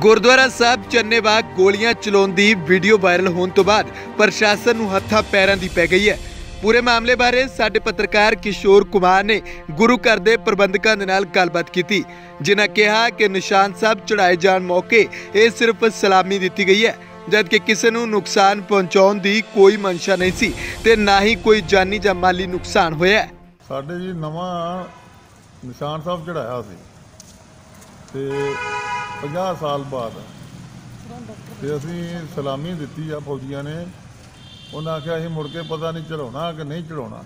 ਗੁਰਦੁਆਰਾ ਸਾਹਿਬ ਚੰਨੇਬਾਗ ਗੋਲੀਆਂ ਚਲਾਉਣ ਦੀ video viral ਹੋਣ ਤੋਂ ਬਾਅਦ ਪ੍ਰਸ਼ਾਸਨ ਨੂੰ ਹੱਥਾਂ ਪੈਰਾਂ ਦੀ ਪੈ ਗਈ ਹੈ। ਪੂਰੇ ਮਾਮਲੇ ਬਾਰੇ ਸਾਡੇ ਪੱਤਰਕਾਰ ਕਿਸ਼ੋਰ ਕੁਮਾਰ ਨੇ ਗੁਰੂ ਘਰ ਦੇ ਪ੍ਰਬੰਧਕਾਂ ਦੇ ਨਾਲ ਗੱਲਬਾਤ ਕੀਤੀ, ਜਿਨ੍ਹਾਂ ਕਿਹਾ ਕਿ ਨਿਸ਼ਾਨ ਸਾਹਿਬ ਚੜਾਏ ਜਾਣ ਮੌਕੇ ਇਹ ਸਿਰਫ ਸਲਾਮੀ ਦਿੱਤੀ ਗਈ ਹੈ, ਜਦਕਿ ਕਿਸੇ ਨੂੰ ਨੁਕਸਾਨ ਪਹੁੰਚਾਉਣ ਦੀ ਕੋਈ ਮਨਸ਼ਾ ਨਹੀਂ ਸੀ ਤੇ ਨਾ ਹੀ ਕੋਈ ਜਾਨੀ ਜਾਂ ਮਾਲੀ ਨੁਕਸਾਨ ਹੋਇਆ ਸਾਡੇ ਜੀ ਨਵਾਂ ਨਿਸ਼ਾਨ ਸਾਹਿਬ ਚੜਾਇਆ ਸੀ ਤੇ 50 ਸਾਲ ਬਾਅਦ। ਤੇ ਅਸੀਂ ਸਲਾਮੀ ਦਿੱਤੀ ਆ ਫੌਜੀਆਂ ਨੇ। ਉਹਨਾਂ ਆਖਿਆ ਅਸੀਂ ਮੁੜ ਕੇ ਪਤਾ ਨਹੀਂ ਚੜਾਉਣਾ ਕਿ ਨਹੀਂ ਚੜਾਉਣਾ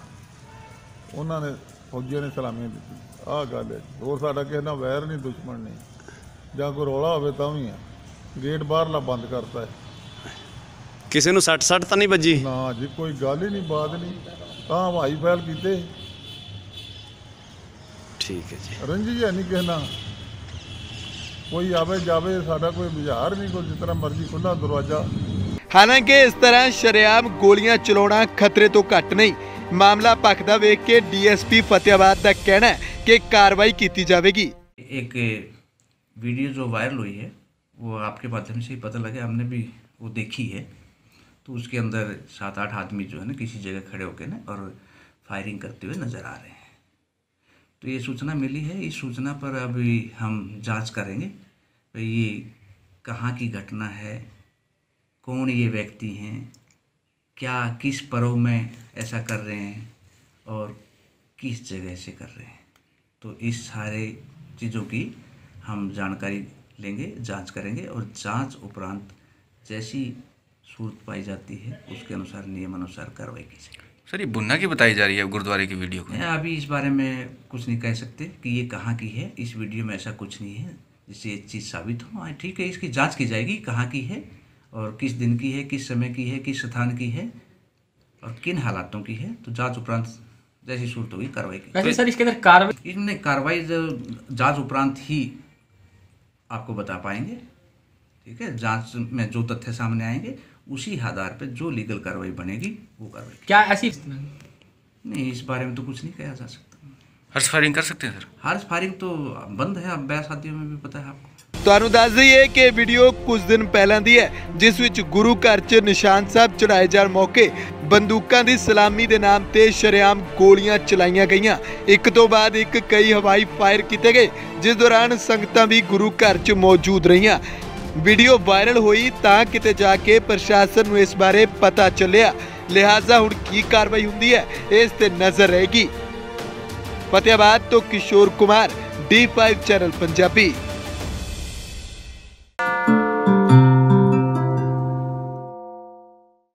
ਉਹਨਾਂ ਨੇ ਫੌਜੀਆਂ ਨੇ ਸਲਾਮੀ ਦਿੱਤੀ। ਆਹ ਗੱਲ ਹੈ। ਹੋਰ ਸਾਡਾ ਕਿਸੇ ਨਾਲ ਵੈਰ ਨਹੀਂ ਦੁਸ਼ਮਣ ਨਹੀਂ। ਜਾਂ ਕੋਈ ਰੌਲਾ ਹੋਵੇ ਤਾਂ ਵੀ ਆ। ਗੇਟ ਬਾਹਰਲਾ ਬੰਦ ਕਰਤਾ ਹੈ। ਕਿਸੇ ਨੂੰ ਸੱਟ ਸੱਟ ਤਾਂ ਨਹੀਂ ਵੱਜੀ? ਨਾ ਜੀ ਕੋਈ ਗੱਲ ਹੀ ਨਹੀਂ ਬਾਤ ਨਹੀਂ। ਤਾਂ ਹਵਾਈ ਫੈਲ ਕੀਤੇ। ਠੀਕ ਹੈ ਜੀ। ਰੰਜੀ ਹੈ ਨਹੀਂ ਕਿਸੇ ਨਾਲ ਕੋਈ ਆਵੇ ਜਾਵੇ ਸਾਡਾ ਕੋਈ ਬੁਝਾਰ ਨਹੀਂ ਕੋਈ ਜਿਸ ਤਰ੍ਹਾਂ ਮਰਜ਼ੀ ਖੁੱਲਾ ਦਰਵਾਜ਼ਾ ਹਾਲਾਂਕਿ ਇਸ ਤਰ੍ਹਾਂ ਸ਼ਰੇਆਮ ਗੋਲੀਆਂ ਚਲਾਉਣਾ ਖਤਰੇ ਤੋਂ ਘੱਟ ਨਹੀਂ ਮਾਮਲਾ ਭਖਦਾ ਵੇਖ ਕੇ ਡੀਐਸਪੀ ਫਤਿਆਬਾਦ ਦਾ ਕਹਿਣਾ ਹੈ ਕਿ ਕਾਰਵਾਈ ਕੀਤੀ ਜਾਵੇਗੀ एक वीडियो जो वायरल हुई है वो आपके माध्यम से ही पता लगे हमने भी वो देखी है तो उसके अंदर सात आठ आदमी जो है ना किसी जगह खड़े होकर ना और फायरिंग करते हुए नज़र आ रहे हैं तो ये सूचना मिली है। इस सूचना पर अभी हम जाँच करेंगे भाई ये कहाँ की घटना है, कौन ये व्यक्ति हैं, क्या, किस पर्व में ऐसा कर रहे हैं और किस जगह से कर रहे हैं। तो इस सारे चीज़ों की हम जानकारी लेंगे, जाँच करेंगे और जाँच उपरांत जैसी सूरत पाई जाती है, उसके अनुसार नियम अनुसार कार्रवाई की जाएगी। सर ये बुन्ना की बताई जा रही है गुरुद्वारे की वीडियो को। अभी इस बारे में कुछ नहीं कह सकते कि ये कहाँ की है। इस वीडियो में ऐसा कुछ नहीं है जिससे ये चीज़ साबित हो। हाँ ठीक है इसकी जाँच की जाएगी कहाँ की है और किस दिन की है किस समय की है किस स्थान की है और किन हालातों की है। तो जाँच उपरांत जैसी सूरत होगी कार्रवाई की। वैसे सर इसके अंदर कार्रवाई इसमें कार्रवाई जाँच उपरांत ही आपको बता पाएँगे। ठीक है जाँच में जो तथ्य सामने आएँगे उसी आधार पर जो लीगल कार्रवाई बनेगी वो कार्रवाई की क्या ऐसी नहीं इस बारे में तो कुछ नहीं कहा जा सकता हर्ष फायरिंग कर सकते हैं सर हार्स फायरिंग तो बंद है अब ब्याह शादियों में भी पता है आपको ਤੁਹਾਨੂੰ ਦੱਸ ਦਈਏ ਕਿ ਇਹ ਵੀਡੀਓ ਕੁਝ ਦਿਨ ਪਹਿਲਾਂ ਦੀ ਹੈ ਜਿਸ ਵਿੱਚ ਗੁਰੂ ਘਰ 'ਚ ਨਿਸ਼ਾਨ ਸਾਹਿਬ ਚੜਾਏ ਜਾਣ ਮੌਕੇ ਬੰਦੂਕਾਂ ਦੀ ਸਲਾਮੀ ਦੇ ਨਾਮ ਤੇ ਸ਼ਰੇਆਮ ਗੋਲੀਆਂ ਚਲਾਈਆਂ ਗਈਆਂ ਇੱਕ ਤੋਂ ਬਾਅਦ ਇੱਕ ਕਈ ਹਵਾਈ ਫਾਇਰ ਕੀਤੇ ਗਏ ਜਿਸ ਦੌਰਾਨ ਸੰਗਤਾਂ ਵੀ ਗੁਰੂ ਘਰ 'ਚ ਮੌਜੂਦ ਰਹੀਆਂ ਵੀਡੀਓ ਵਾਇਰਲ ਹੋਈ ਤਾਂ ਕਿਤੇ ਜਾ ਕੇ ਪ੍ਰਸ਼ਾਸਨ ਨੂੰ ਇਸ ਬਾਰੇ ਪਤਾ ਚੱਲਿਆ। ਲਿਹਾਜ਼ਾ ਹੁਣ ਕੀ ਕਾਰਵਾਈ ਹੁੰਦੀ ਹੈ, ਇਸ ਤੇ ਨਜ਼ਰ ਰਹੇਗੀ। ਫਤਿਆਬਾਦ ਤੋਂ ਕਿਸ਼ੋਰ ਕੁਮਾਰ D5 ਚੈਨਲ ਪੰਜਾਬੀ।